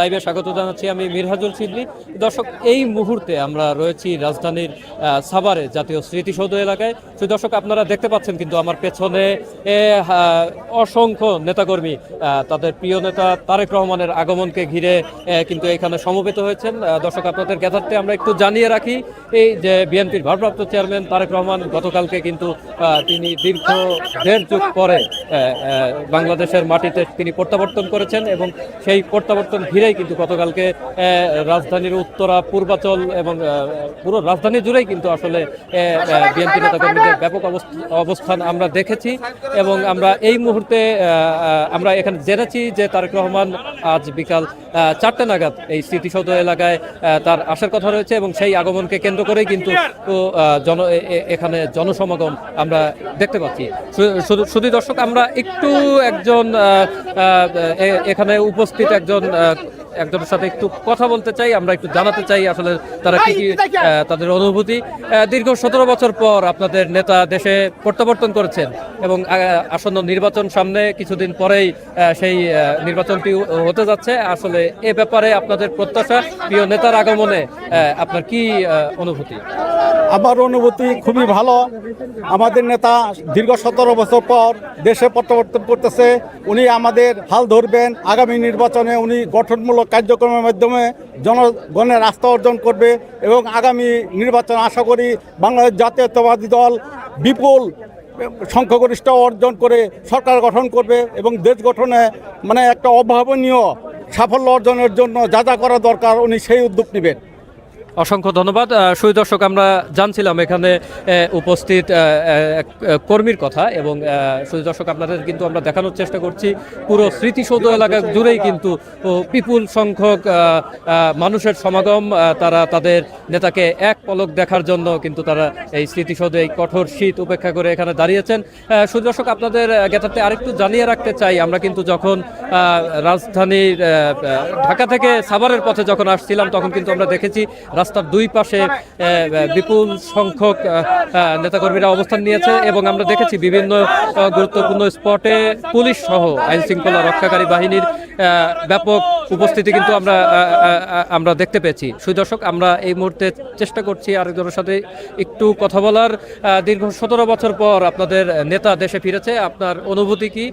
লাইভে স্বাগত জানাচ্ছি আমি মিরহাজুল সিডলি দর্শক, এই মুহূর্তে আমরা রয়েছি রাজধানীর সাভারে জাতীয় স্মৃতিসৌধ এলাকায়। সেই দর্শক, আপনারা দেখতে পাচ্ছেন কিন্তু আমার পেছনে অসংখ্য নেতাকর্মী তাদের প্রিয় নেতা তারেক রহমানের আগমনকে ঘিরে কিন্তু এখানে সমবেত হয়েছেন। দর্শক, আপনাদের জ্ঞাতার্থে আমরা একটু জানিয়ে রাখি, এই যে বিএনপির ভারপ্রাপ্ত চেয়ারম্যান তারেক রহমান গতকালকে কিন্তু তিনি দীর্ঘ দেড় যুগ পরে বাংলাদেশের মাটিতে তিনি প্রত্যাবর্তন করেছেন এবং সেই প্রত্যাবর্তন ঘিরেই কিন্তু গতকালকে রাজধানীর উত্তরা, পূর্বাচল এবং পুরো রাজধানী জুড়েই কিন্তু আসলে বিএনপি নেতাকর্মীদের ব্যাপক অবস্থান আমরা দেখেছি এবং আমরা এই মুহূর্তে আমরা এখানে জেনেছি যে তারেক রহমান আজ বিকাল চারটে নাগাদ এই স্মৃতিসৌধ এলাকায় তার আসার কথা রয়েছে এবং সেই আগমনকে কেন্দ্র করেই কিন্তু জন এখানে জনসমাগম আমরা দেখতে পাচ্ছি। শুধু দর্শক, আমরা একটু একজন এখানে উপস্থিত একজন একজনের সাথে একটু কথা বলতে চাই আমরা একটু জানাতে চাই আসলে তারা কি কি তাদের অনুভূতি। দীর্ঘ সতেরো বছর পর আপনাদের নেতা দেশে প্রত্যাবর্তন করেছেন এবং আসন্ন নির্বাচন সামনে কিছুদিন পরেই সেই নির্বাচনটি হতে যাচ্ছে। আসলে এ ব্যাপারে আপনাদের প্রত্যাশা প্রিয় নেতার আগমনে আপনার কি অনুভূতি? আমার অনুভূতি খুবই ভালো। আমাদের নেতা দীর্ঘ সতেরো বছর পর দেশে প্রত্যাবর্তন করতেছে। উনি আমাদের হাল ধরবেন। আগামী নির্বাচনে উনি গঠনমূলক কার্যক্রমের মাধ্যমে জনগণের আস্থা অর্জন করবে এবং আগামী নির্বাচন আশা করি বাংলাদেশ জাতীয়তাবাদী দল বিপুল সংখ্যাগরিষ্ঠ অর্জন করে সরকার গঠন করবে এবং দেশ গঠনে মানে একটা অভাবনীয় সাফল্য অর্জনের জন্য যা যা করা দরকার উনি সেই উদ্যোগ নেবেন। অসংখ্য ধন্যবাদ। আহ, সুই দর্শক আমরা জানছিলাম এখানে উপস্থিত কর্মীর কথা এবং আহ, সুই দর্শক আপনাদের কিন্তু আমরা দেখানোর চেষ্টা করছি। পুরো স্মৃতিসৌধ এলাকা জুড়েই কিন্তু বিপুল সংখ্যক মানুষের সমাগম তারা তাদের নেতাকে এক পলক দেখার জন্য কিন্তু তারা এই স্মৃতিসৌধে এই কঠোর শীত উপেক্ষা করে এখানে দাঁড়িয়েছেন। সুই দর্শক আপনাদের জ্ঞাতার্থে আরেকটু জানিয়ে রাখতে চাই। আমরা কিন্তু যখন রাজধানীর ঢাকা থেকে সাভারের পথে যখন আসছিলাম তখন কিন্তু আমরা দেখেছি রাস্তার দুই পাশে বিপুল সংখ্যক নেতাকর্মীরা অবস্থান নিয়েছে এবং আমরা দেখেছি বিভিন্ন গুরুত্বপূর্ণ স্পটে পুলিশ সহ আইন শৃঙ্খলা রক্ষাকারী বাহিনীর ব্যাপক উপস্থিতি কিন্তু আমরা আমরা দেখতে পেয়েছি। সুদর্শক আমরা এই মুহূর্তে চেষ্টা করছি আরেকজনের সাথে একটু কথা বলার। আহ, দীর্ঘ সতেরো বছর পর আপনাদের নেতা দেশে ফিরেছে। আপনার অনুভূতি কি?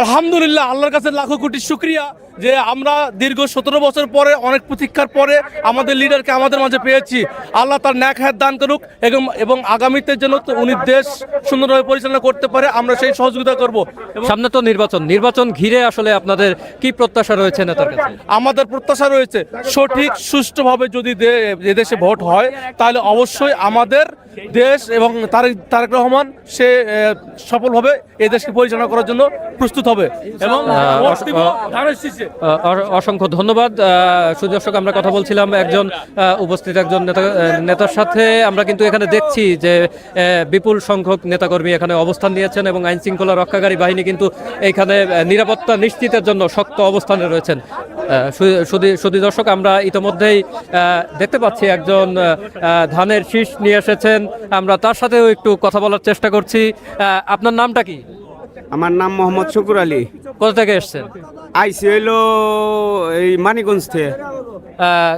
আলহামদুলিল্লাহ আল্লাহর কাছে লাখো কোটি শুক্রিয়া। যে আমরা দীর্ঘ সতেরো বছর পরে অনেক প্রতীক্ষার পরে আমাদের লিডারকে আমাদের মাঝে পেয়েছি। আল্লাহ তার ন্যাক হাত দান করুক এবং এবং আগামীতে যেন উনি দেশ সুন্দরভাবে পরিচালনা করতে পারে আমরা সেই সহযোগিতা করব। সামনে তো নির্বাচন। নির্বাচন ঘিরে আসলে আপনাদের কি প্রত্যাশা রয়েছে নেতার কাছে? আমাদের প্রত্যাশা রয়েছে সঠিক সুষ্ঠুভাবে যদি দে- এদেশে ভোট হয় তাহলে অবশ্যই আমাদের দেশ এবং তারেক তারেক রহমান সে সফলভাবে এই দেশকে পরিচালনা করার জন্য প্রস্তুত হবে। এবং অসংখ্য ধন্যবাদ। সুদর্শক আমরা কথা বলছিলাম একজন উপস্থিত একজন নেতা নেতার সাথে। আমরা কিন্তু এখানে দেখছি যে বিপুল সংখ্যক নেতাকর্মী এখানে অবস্থান নিয়েছেন এবং আইন শৃঙ্খলা রক্ষাকারী বাহিনী কিন্তু এখানে নিরাপত্তা নিশ্চিতের জন্য শক্ত অবস্থানে রয়েছেন। আহ, সু- সুধী- সুধী দর্শক আমরা ইতোমধ্যেই দেখতে পাচ্ছি একজন ধানের শীষ নিয়ে এসেছেন। আমরা তার সাথেও একটু কথা বলার চেষ্টা করছি। আপনার নামটা কি? আমার নাম মোহাম্মদ শুকুর আলী। কোথা থেকে এসেছেন? আইসি হইল এই মানিগঞ্জ থেকে।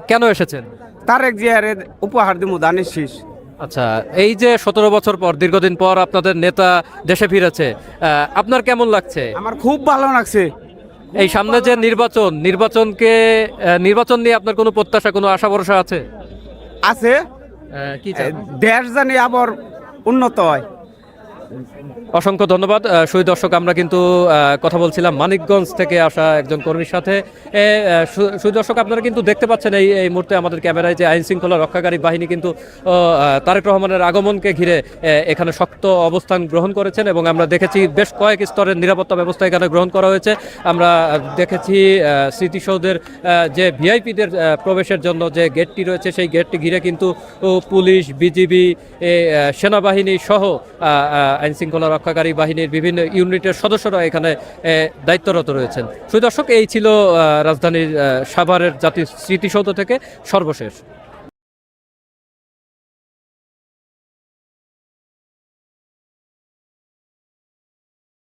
কেন এসেছেন? তারেক জিয়ারে উপহার দিব দানের শীষ। আচ্ছা এই যে সতেরো বছর পর দীর্ঘদিন পর আপনাদের নেতা দেশে ফিরেছে আপনার কেমন লাগছে? আমার খুব ভালো লাগছে। এই সামনে যে নির্বাচন নির্বাচনকে নির্বাচন নিয়ে আপনার কোনো প্রত্যাশা কোনো আশা ভরসা আছে? আছে। কি? দেশ জানি আবার উন্নত হয়। অসংখ্য ধন্যবাদ। সুই দর্শক, আমরা কিন্তু কথা বলছিলাম মানিকগঞ্জ থেকে আসা একজন কর্মীর সাথে। সুই দর্শক, আপনারা কিন্তু দেখতে পাচ্ছেন এই এই মুহূর্তে আমাদের ক্যামেরায় যে আইন শৃঙ্খলা রক্ষাকারী বাহিনী কিন্তু তারেক রহমানের আগমনকে ঘিরে এখানে শক্ত অবস্থান গ্রহণ করেছেন এবং আমরা দেখেছি বেশ কয়েক স্তরের নিরাপত্তা ব্যবস্থা এখানে গ্রহণ করা হয়েছে। আমরা দেখেছি স্মৃতিসৌধের যে ভিআইপিদের প্রবেশের জন্য যে গেটটি রয়েছে, সেই গেটটি ঘিরে কিন্তু পুলিশ, বিজিবি সেনাবাহিনী সহ আইন শৃঙ্খলা রক্ষাকারী বাহিনীর বিভিন্ন ইউনিটের সদস্যরা এখানে দায়িত্বরত রয়েছেন। সুদর্শক, এই ছিল রাজধানীর সাভারের জাতীয় স্মৃতিসৌধ থেকে সর্বশেষ।